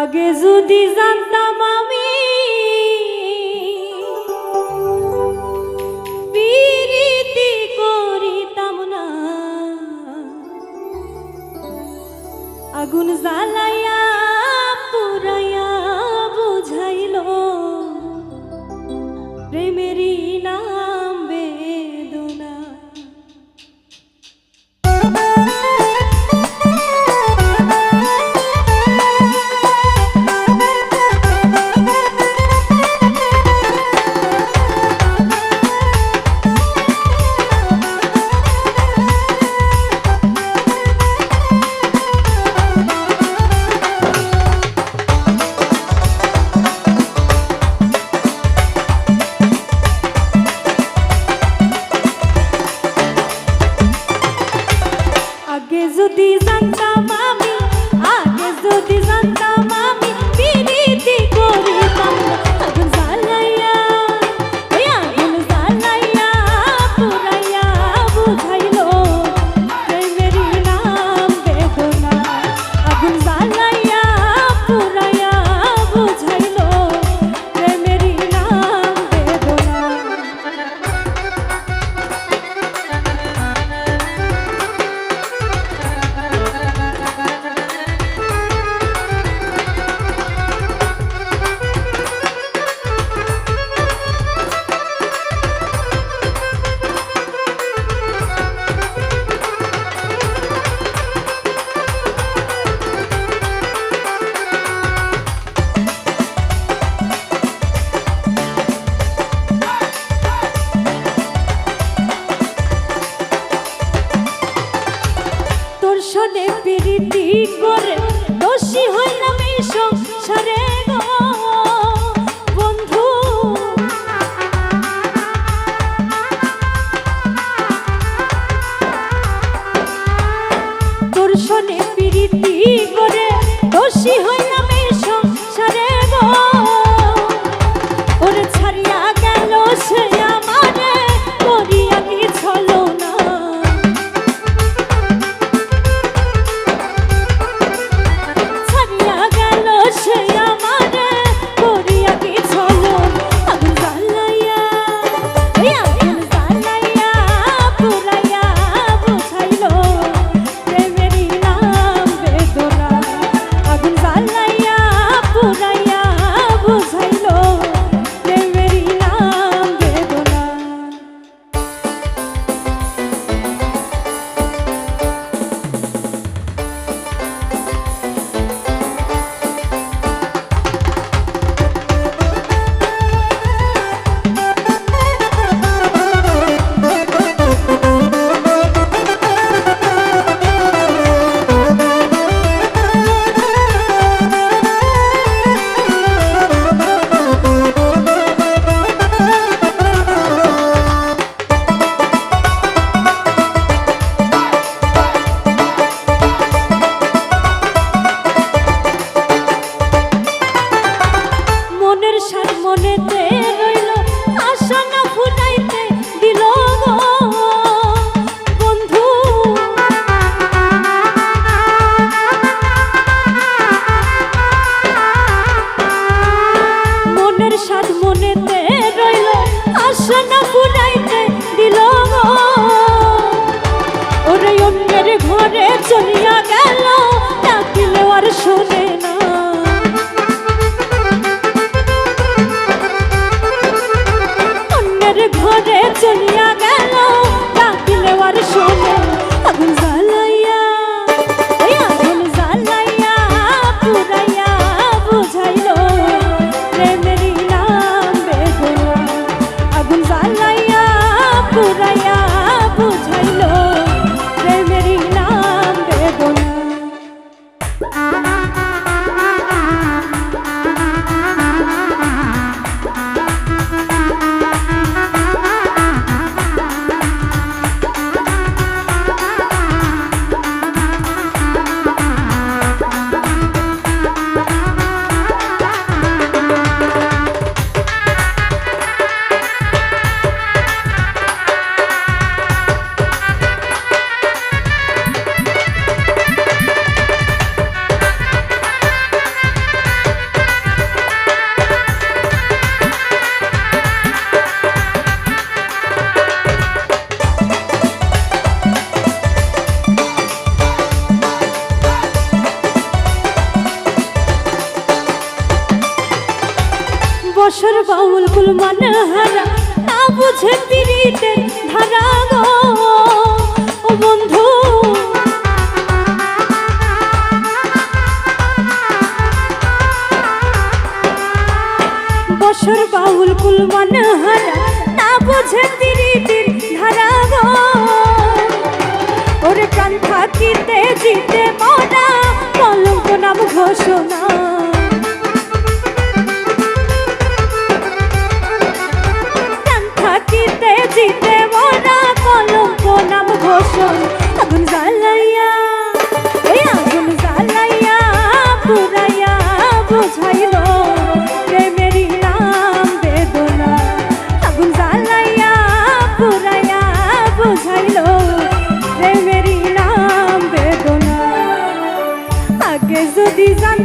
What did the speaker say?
আগে যদি জানতাম আমি পিরিতি করিতাম না। আগুন জ্বালাইয়া যদি জানতাম দর্শনে প্রীতি করে দোষী হইল বসর বাউল কুল মানে হারা না বুঝে পিড়িতে ধারা গো। ও বন্ধু বসর বাউল কুল মানে হারা না বুঝে পিড়িতির ধারা গো। ওরে প্রাণ থাকিতে জিতে মরা কলঙ্ক নাম ঘোষণা। আগে